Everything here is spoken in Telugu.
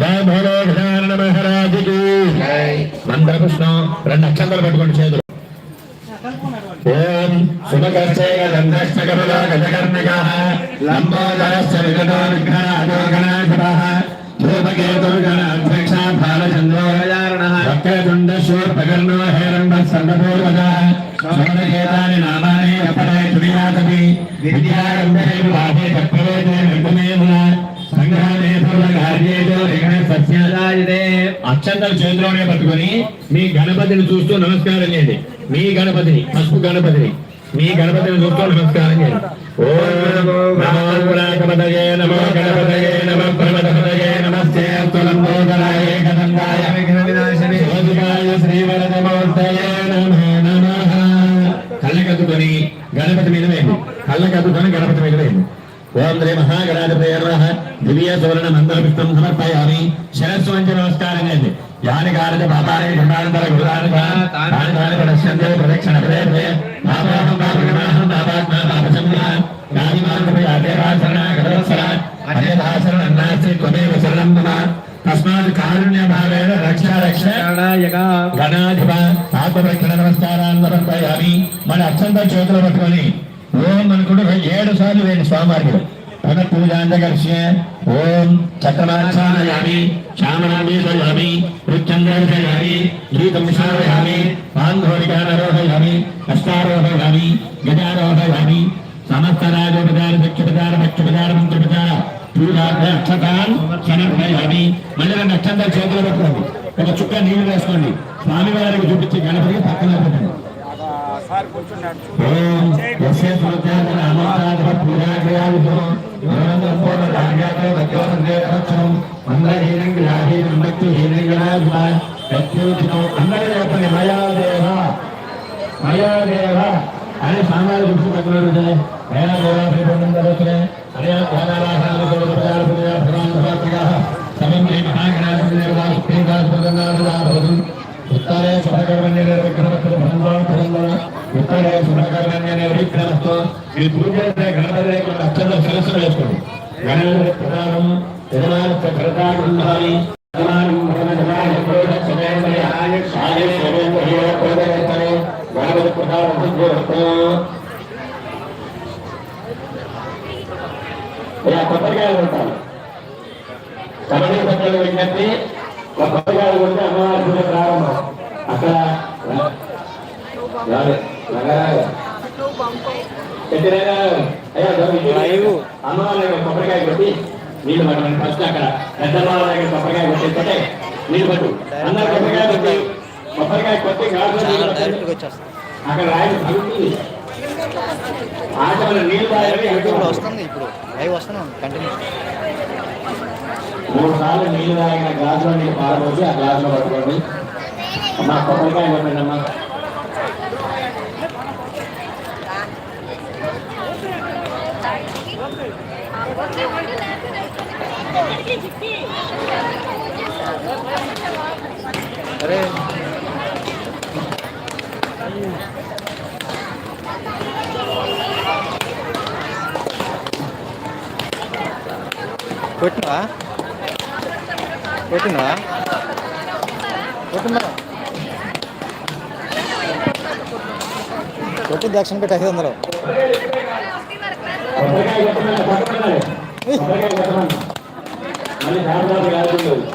జయ భోలో గజానన మహారాజుకి మందరపుష్ణం రెండు అక్షంతలు పట్టుకోండి చేతులు. ఓం శుభకర్షేయ దండష్టకరుల గజకర్ణిక లంబోదరశ్చ విగతో విఘ్నాదో గణాధిపః ధూమకేతుర్గణ అధ్యక్ష బాలచంద్రో గజారణః వక్రతుండ శూర్పకర్ణో సోమకేతాని నామాని అపరే తునియాతమి విద్యారంభే వాహే చక్రవేదే నిర్గమేమున సంగ్రామే అక్షంతలు చేతిలోనే పట్టుకొని మీ గణపతిని చూస్తూ నమస్కారం చేయండి. మీ గణపతిని పసుపు గణపతిని మీ గణపతిని చూస్తూ నమస్కారం చేయండి. ఓం నమో. కళ్ళకద్దుకొని గణపతి మీద వేయండి. కళ్ళకద్దుకొని గణపతి మీద వేయండి. ఓం శ్రీ మహాగణాధిపతయ నమః దివ్య సువర్ణ మందరపుష్పం సమర్పయామి. శిరస్సు వంచి నమస్కారం చేయండి యాని కారణ పాపాని గుణానంతర తాని ప్రదర్శంతే ప్రదక్షిణ ప్రదే పాపాహం పాపగణాహం పాపాత్మ పాపసంహ గాని మార్గమే అదేవాసరణ గడవత్సర అదేవాసరణ అన్నాసి త్వమేవ శరణం మమ. తస్మాత్ కారుణ్య భావేన రక్ష రక్ష. గణాధిప. ఆత్మరక్షణ నమస్కారాన్ని సమర్పయామి. మన అత్యంత చేతులు పట్టుకొని ఓం అనుకుంటూ ఏడు సార్లు వేయండి స్వామివారికి. తన పూజాంతకర్ష్య ఓం చక్రమాచారయామి శ్యామనామీసయామి రుచంద్రయామి గీతం శ్రావయామి పాంధోరికారోహయామి అష్టారోహయామి గజారోహయామి సమస్త రాజోపచార దక్షిపచార పక్షపచార మంత్రపచార పూజాక్షతాన్ సమర్పయామి మళ్ళీ రెండు అక్షంతాలు చేతిలో పెట్టుకోండి. ఒక చుక్క నీళ్ళు వేసుకోండి. స్వామివారికి చూపించి గణపతికి పక్కన పెట్టండి. ఓం యస్య సూత్యాన నామాదాత పూజాగ్రయావిదో యోనందపూర్ణ భాగ్యాతో భక్తోనందే రక్షం మందహీనం గ్రాహీనం భక్తిహీనం గణాధిప ప్రత్యూచితం అందరూ చెప్పండి మయాదేవ మయాదేవ అని సామాన్య దృష్టి పక్కన వేణ దేవాభిపండం జరుగుతున్నాయి అనే ధ్యానారాధనలు ప్రచార పూజ భగవాన్ భగవత్గా సమన్వయ మహాగణాధిపతి దేవదాసు ప్రియదాసు అనే అభిప్రాయంతో మీరు పూజ చేసే గణపతి కొన్ని అత్యంత శిరస్సులు వేసుకోండి గణపతి ప్రధానం యజమాన కృతాగుంధాని గణపతి ప్రధానం ఇలా కొత్తకాయలు ఉంటాయి కబడ్డీ పక్కన విజ్ఞప్తి ఒక కొత్తకాయలు ఉంటే అమ్మవారి పూజ ప్రారంభం. అక్కడ దగ్గర కొబ్బరికాయ కొట్టి నీళ్ళు పట్టమని ఫస్ట్ అక్కడ. పెద్దమ్మాల దగ్గర కొబ్బరికాయ కొట్టి కొట్టే నీళ్ళు పట్టు. అందరు కొబ్బరికాయ కొట్టి కొబ్బరికాయ కొట్టి నీళ్ళు పట్టండి. అక్కడ ఆటలో నీళ్ళు యూట్యూబ్లో వస్తుంది ఇప్పుడు. లైవ్ వస్తున్నాం కంటిన్యూ మూడు సార్లు నీళ్ళు తాగిన గ్లాసులో నీళ్ళు పారబోసి ఆ గ్లాసులో పట్టుకోండి. అమ్మా కొబ్బరికాయ కొట్టండి అమ్మా. అరే. కొట్టినవా? కొట్టినవా? కొట్టిందా? కొట్టి దక్షిణ పెట్టి ఐదు వందలు కొబ్బరికాయ కొట్టమని పట్టుకోండి కొబ్బరికాయ కొట్టమని మళ్ళీ సాయంత్రం కాదు కొట్టు